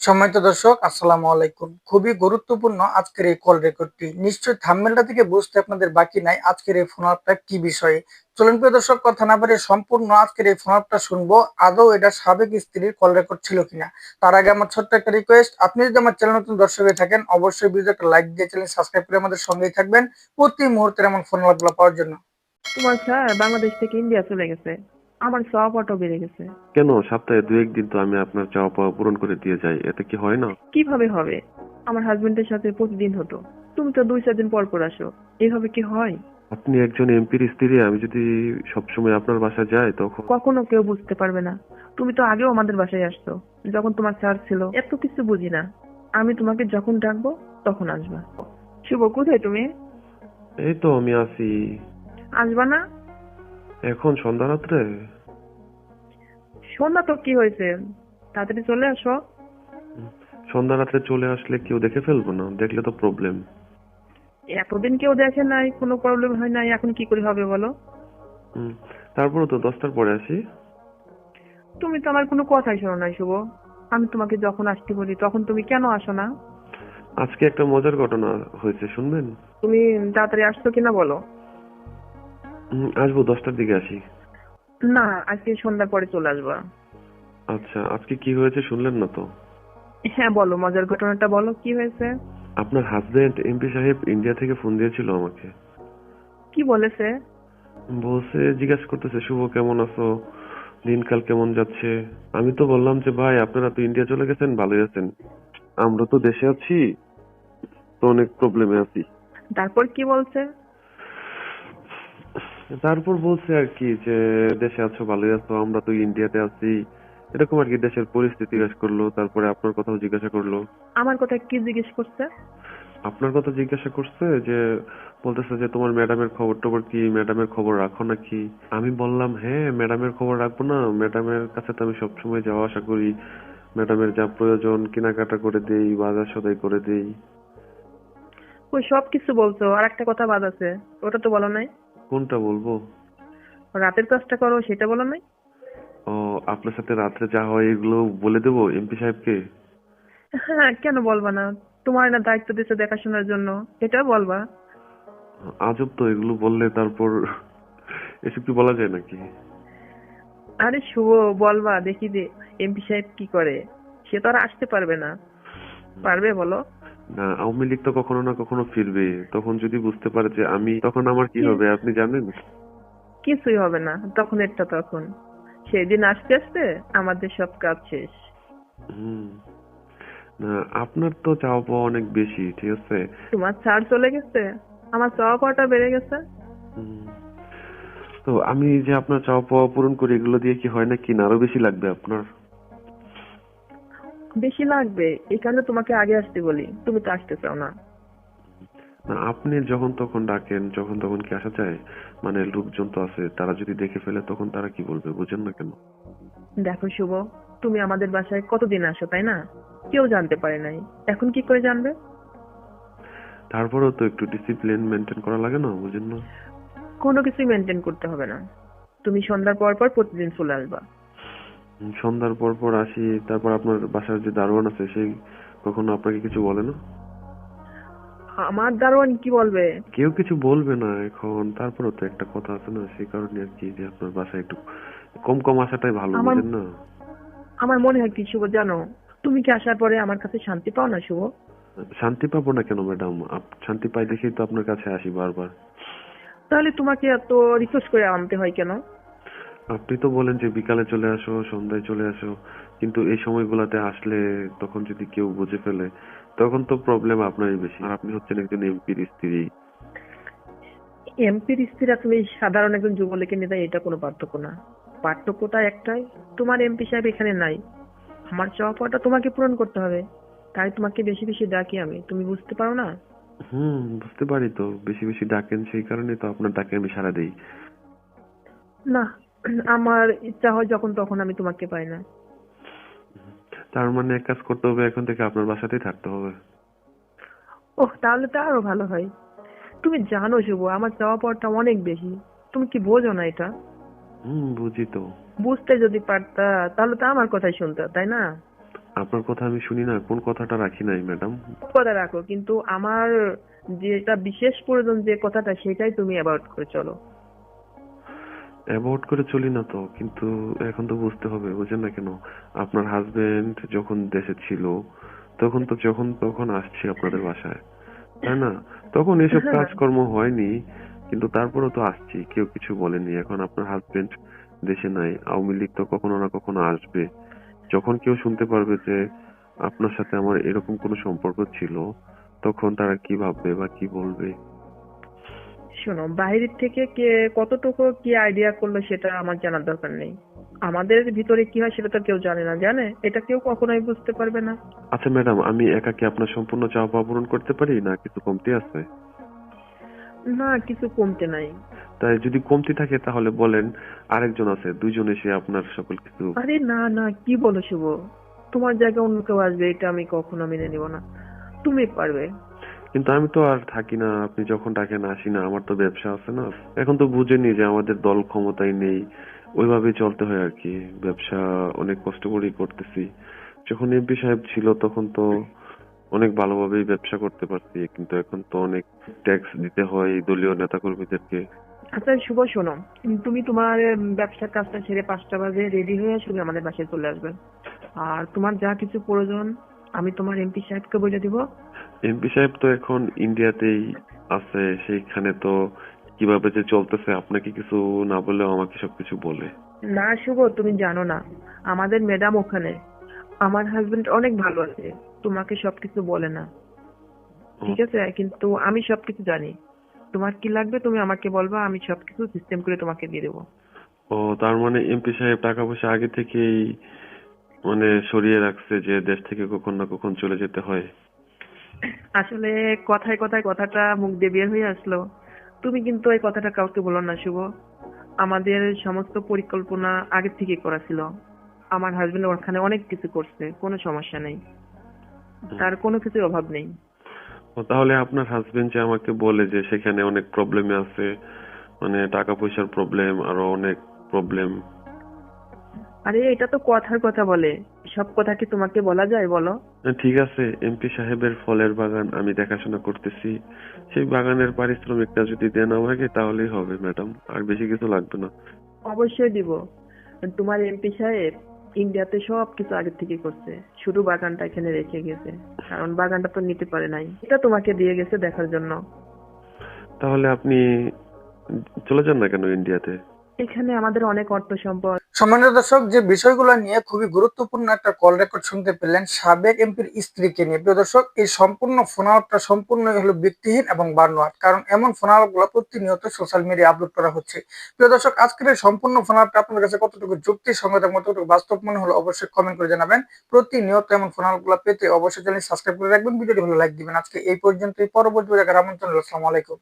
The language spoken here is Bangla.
সম্মানিত দর্শক, আসসালামু আলাইকুম। খুবই গুরুত্বপূর্ণ আজকের এই কল রেকর্ডটি নিশ্চয়ই থাম্বনেলটা থেকে বুঝতে আপনাদের বাকি নাই আজকের এই ফোন আপটা কি বিষয়ে। চলুন প্রিয় দর্শক, কথা না বাড়িয়ে সম্পূর্ণ আজকের এই ফোন আপটা শুনব। আদৌ এটা সাবেক স্ত্রীর কল রেকর্ড ছিল কিনা? তার আগে আমার ছোট্ট একটা রিকোয়েস্ট আপনি যদি আমার চ্যানেল নতুন দর্শক হয়ে থাকেন, অবশ্যই ভিডিও একটা লাইক দিয়ে চ্যানেল সাবস্ক্রাইব করে আমাদের সঙ্গেই থাকবেন প্রতি মুহূর্তের এমন ফোন আলাপগুলো পাওয়ার জন্য। তোমার স্যার বাংলাদেশ থেকে ইন্ডিয়া চলে গেছে। আমার সব অটো বেড়ে গেছে। কেন? সপ্তাহে দু একদিন তো আমি আপনার চাওয়া পাওয়া পূরণ করে দিয়ে যাই। এতে কি হয় না? কীভাবে হবে? আমার হাজবেন্ডের সাথে প্রতিদিন হতো। তুমি তো দুই চার দিন পর পর আসো। এইভাবে কি হয়? আপনি একজন এমপির স্ত্রী আমি যদি সবসময় আপনার বাসায় যাই তখন কখনো কেউ বুঝতে পারবে না। তুমি তো আগেও আমাদের বাসায় আসছো। যখন তোমার স্যার ছিল এত কিছু বুঝি না। আমি তোমাকে যখন ডাকবো তখন আসবা। শুভ কোথায় তুমি? এই তো আমি আছি। আসবা না? এখন সন্ধ্যা রাত্রে? সন্ধ্যা তো কি হয়েছে? তাড়াতাড়ি চলে আসো। সন্ধ্যা রাত্রে চলে আসলে কেউ দেখে ফেলব না দেখলে তো প্রবলেম এতদিন কেউ দেখে নাই কোনো প্রবলেম হয় নাই এখন কি করে হবে বলো? তারপরে তো দশটার পরে আসি। তুমি তো আমার কোনো কথাই শোনো নাই শুভ। আমি তোমাকে যখন আসতে বলি তখন তুমি কেন আসো না? আজকে একটা মজার ঘটনা হয়েছে শুনবেন? তুমি তাড়াতাড়ি আসছো কিনা বলো। আসব দশটার দিকে আসি। না আজকে সন্ধ্যার পরে চলে আসবা। আচ্ছা আজকে কি হয়েছে শুনলেন না তো? হ্যাঁ বলো মজার ঘটনাটা বলো কি হয়েছে? আপনার হাজবেন্ড এমপি সাহেব ইন্ডিয়া থেকে ফোন দিয়েছিল আমাকে। কি বলেছে? বলছে জিজ্ঞাসা করতেছে শুভ কেমন আছো? দিনকাল কেমন যাচ্ছে? আমি তো বললাম যে ভাই আপনারা তো ইন্ডিয়া চলে গেছেন ভালোই আছেন। আমরা তো দেশে আছি তো অনেক প্রবলেমে আছি। তারপর কি বলছে? তারপর বলছে আর কি যে দেশে আছো ভালোই আছো আমরা তো ইন্ডিয়াতে আছি। এরকম আর কি দেশের পরিস্থিতি জিজ্ঞাসা করল তারপরে আপনার কথাও জিজ্ঞাসা করল। আমার কথা কি জিজ্ঞেস করছে? আপনার কথা জিজ্ঞাসা করছে যে বলতেছে যে তোমার ম্যাডামের খবর টবর কি? ম্যাডামের খবর রাখো নাকি? আমি বললাম হ্যাঁ ম্যাডামের খবর রাখব না। ম্যাডামের কাছে তো আমি সবসময় যাওয়া আসা করি। ম্যাডামের যা প্রয়োজন কেনাকাটা করে দেই বাজার সদাই করে দেই। ওই সব কিছু বলছো? আর একটা কথা বাদ আছে। ওটা তো বলো নাই। কোনটা বলব? রাতের কাজটা করো সেটা বলো নাই ও আপনার সাথে রাত্রে যা হয় এগুলো বলে দেবো এমপি সাহেবকে? হ্যাঁ কেন বলবা না? তোমার না দায়িত্ব দিচ্ছে দেখাশোনার জন্য। এটা বলবা। আজব তো এগুলো বললে তারপর এসব কি বলা যায় নাকি? আরে শুভ বলবা দেখি যে এমপি সাহেব কি করে। সে তো আর আসতে পারবে না। পারবে বলো? আওয়ামী লীগ তো কখনো না কখনো ফিরবে। তখন যদি বুঝতে পারে যে আমি তখন আমার কি হবে? আপনি জানেন? কিছুই হবে না। তখন এটা তখন। সেই দিন আসতে আসতে আমাদের সব কাজ শেষ। হুম। না আপনার তো চাওয়া পাওয়া অনেক বেশি ঠিক আছে? তোমার ছাড় চলে গেছে। আমার চাওয়া পাওয়াটা বেড়ে গেছে। তো আমি যে আপনার চাওয়া পাওয়া পূরণ করি এগুলো দিয়ে কি হয় না কি না আরও বেশি লাগবে আপনার? বেশি লাগবে এই কারণে তোমাকে আগে আসতে বলি তুমি তো আসতে চাও না। না আপনি যখন তখন ডাকেন যখন তখন কি আসা যায়? মানে লোকজন তো আছে তারা যদি দেখে ফেলে তখন তারা কি বলবে বুঝেন না কেন? দেখো শুভ তুমি আমাদের বাসায় কতদিন আসো তাই না? কেউ জানতে পারে নাই এখন কি করে জানবে? তারপরেও তো একটু ডিসিপ্লিন মেনটেন করা লাগে না বুঝেন না? কোনো কিছুই মেনটেন করতে হবে না। তুমি সন্ধ্যার পর পর প্রতিদিন চলে আসবা। সন্ধ্যার পর পর আসি তারপর আপনার বাসার যে দারোয়ান আছে সেই কখনো আপনাকে কিছু বলে না? আমার দারোয়ান কি বলবে? কেউ কিছু বলবে না এখন তারপরেও তো একটা কথা আছে না সেই কারণে আর কি যে আপনার বাসায় একটু কম কম আসাটাই ভালো বুঝেন না? আমার মনে হয় কি শুভ জানো? তুমি কি আসার পরে আমার কাছে শান্তি পাও না শুভ? শান্তি পাবো না কেন ম্যাডাম? শান্তি পাই দেখেই তো আপনার কাছে আসি বারবার। তাহলে তোমাকে এত রিকোয়েস্ট করে আনতে হয় কেন? আপনি তো বলেন যে বিকালে চলে আসো সন্ধ্যায় চলে আসো কিন্তু এই সময়গুলোতে আসলে তখন যদি কেউ বুঝে ফেলে তখন তো প্রবলেম আপনারই বেশি। আর আপনি হচ্ছেন একজন এমপির স্ত্রী। এমপির স্ত্রীরা তুমি সাধারণ একজন যুবলীগের নেতা এটা কোনো পার্থক্য না। পার্থক্যটা একটাই তোমার এমপি সাহেব এখানে নাই। আমার চাওয়া তোমাকে পূরণ করতে হবে। তাই তোমাকে বেশি বেশি ডাকি আমি। তুমি বুঝতে পারো না? হুম বুঝতে পারি তো। বেশি বেশি ডাকেন সেই কারণে তো আপনার ডাকে আমি সারা দিই। না আমার ইচ্ছা হয় যখন তখন আমি তোমাকে পাই না। তার মানে এক কাজ করতে হবে এখন থেকে আপনার বাসাতেই থাকতে হবে। ওহ তাহলে তো আরও ভালো হয়। তুমি জানো শুভ আমার চাওয়া পাওয়াটা অনেক বেশি। তুমি কি বোঝো না এটা? হুম বুঝি তো। বুঝতে যদি পারতা তাহলে তো আমার কথাই শুনতে তাই না? আপনার কথা আমি শুনি না কোন কথাটা রাখি নাই ম্যাডাম? কথা রাখো কিন্তু আমার যেটা বিশেষ প্রয়োজন যে কথাটা সেটাই তুমি অ্যাভয়েড করে চলো। অ্যাভয়েড করে চলি না তো কিন্তু এখন তো বুঝতে হবে বুঝেন না কেন? আপনার হাজবেন্ড যখন দেশে ছিল তখন তো যখন তখন আসছি আপনাদের বাসায় তাই না? তখন এসব হ্যাঁ। কাজকর্ম হয়নি কিন্তু তারপরেও তো আসছি কেউ কিছু বলেনি। এখন আপনার হাজবেন্ড দেশে নাই আওয়ামী লীগ তো কখনো না কখনো আসবে। যখন কেউ শুনতে পারবে যে আপনার সাথে আমার এরকম কোনো সম্পর্ক ছিল তখন তারা কি ভাববে বা কি বলবে? শোনো বাইরের থেকে কে কতটুকু কি আইডিয়া করল সেটা আমার জানার দরকার নেই। আমাদের ভিতরে কি হয় সেটা তো কেউ জানে না জানে? এটা কেউ কখনোই বুঝতে পারবে না। আচ্ছা ম্যাডাম আমি একা কি আপনার সম্পূর্ণ চাওয়া পাওয়া পূরণ করতে পারি না কিছু কমতি আছে? না কিছু কমতে নাই। তাই যদি কমতি থাকে তাহলে বলেন আরেকজন আছে দুইজন এসে আপনার সকল কিছু আরে না না কি বলো শুভ? তোমার জায়গায় অন্য কেউ আসবে এটা আমি কখনো মেনে নিব না। তুমি পারবে। কিন্তু আমি তো আর থাকি না, আপনি যখন ডাকেন আসি না, আমার তো ব্যবসা আছে না। এখন তো বুঝেনি যে আমাদের দল ক্ষমতায় নেই। ওইভাবেই চলতে হয় আর কি। ব্যবসা অনেক কষ্ট করেই করতেছি। যখন এমপি সাহেব ছিল তখন তো অনেক ভালোভাবেই ব্যবসা করতে পারছি, কিন্তু এখন তো অনেক ট্যাক্স দিতে হয় দলীয় নেতাকর্মীদেরকে। আচ্ছা শুভ শোনো। তুমি তোমার ব্যবসার কাজটা ছেড়ে পাঁচটা বাজে রেডি হয়ে শুধু আমাদের বাসায় চলে আসবে। আর তোমার যা কিছু প্রয়োজন আমি তোমার এমপি সাহেবকে বলে দিব। এমপি সাহেব তো এখন ইন্ডিয়াতেই আছে সেইখানে তো কীভাবে যে চলতেছে আপনাকে কিছু না বলেও আমাকে সবকিছু বলে। না শুভ তুমি জানো না আমাদের ম্যাডাম ওখানে আমার হাজবেন্ড অনেক ভালো আছে তোমাকে সবকিছু বলে না। ঠিক আছে কিন্তু আমি সবকিছু জানি। তোমার কি লাগবে তুমি আমাকে বলবা আমি সবকিছু সিস্টেম করে তোমাকে দিয়ে দেবো। ও তার মানে এমপি সাহেব টাকা পয়সা আগে থেকেই মানে সরিয়ে রাখছে যে দেশ থেকে কখন না কখন চলে যেতে হয়। আসলে কথায় কথায় কথাটা মুখ দিয়ে বের হয়ে আসলো। তুমি কিন্তু এই কথাটা কাউকে বলো না শুভ। আমাদের সমস্ত পরিকল্পনা আগে থেকে করা ছিল। আমার হাজবেন্ড ওখানে অনেক কিছু করছে কোনো সমস্যা নেই। তার কোনো কিছুর অভাব নেই। ও তাহলে আপনার হাজবেন্ড যে আমাকে বলে যে সেখানে অনেক প্রবলেমে আছে মানে টাকা পয়সার প্রবলেম আরও অনেক প্রবলেম আরে এটা তো কথার কথা বলে। সব কথা কি তোমাকে বলা যায় বলো? ঠিক আছে। এমপি সাহেবের ফলের বাগান আমি দেখাশোনা করতেছি। সেই বাগানের পারিশ্রমিকটা যদি দেন আমাকে তাহলেই হবে ম্যাডাম। আর বেশি কিছু লাগবে না। অবশ্যই দিব। তোমার এমপি সাহেব ইন্ডিয়াতে সব কিছু আগে থেকে করছে। শুধু বাগানটা এখানে রেখে গেছে। কারণ বাগানটা তো নিতে পারে নাই। এটা তোমাকে দিয়ে গেছে দেখার জন্য। তাহলে আপনি চলে যান না কেন ইন্ডিয়াতে? এখানে আমাদের অনেক অর্থ সম্পদ। সম্মানিত দর্শক, যে বিষয়গুলো নিয়ে খুবই গুরুত্বপূর্ণ একটা কল রেকর্ড শুনতে পেলেন সাবেক এমপির স্ত্রীকে নিয়ে। প্রিয় দর্শক, এই সম্পূর্ণ ফোন আউটটা সম্পূর্ণ হলো ব্যক্তিহীন এবং বানোয়াট, কারণ এমন ফোন আউটগুলো প্রতিনিয়ত সোশ্যাল মিডিয়ায় আপলোড করা হচ্ছে। প্রিয় দর্শক, আজকের এই সম্পূর্ণ ফোন আউটটা আপনাদের কাছে কতটুকু যুক্তি, সঙ্গত এবং কতটুকু বাস্তব মনে হলো অবশ্যই কমেন্ট করে জানাবেন। প্রতিনিয়ত এমন ফোন আউটগুলো পেতে অবশ্যই চ্যানেল সাবস্ক্রাইব করে রাখবেন। ভিডিওটি ভালো লাইক দিবেন। আজকে এই পর্যন্তই। পরবর্তী দেখার আমন্ত্রণ। আসসালামু আলাইকুম।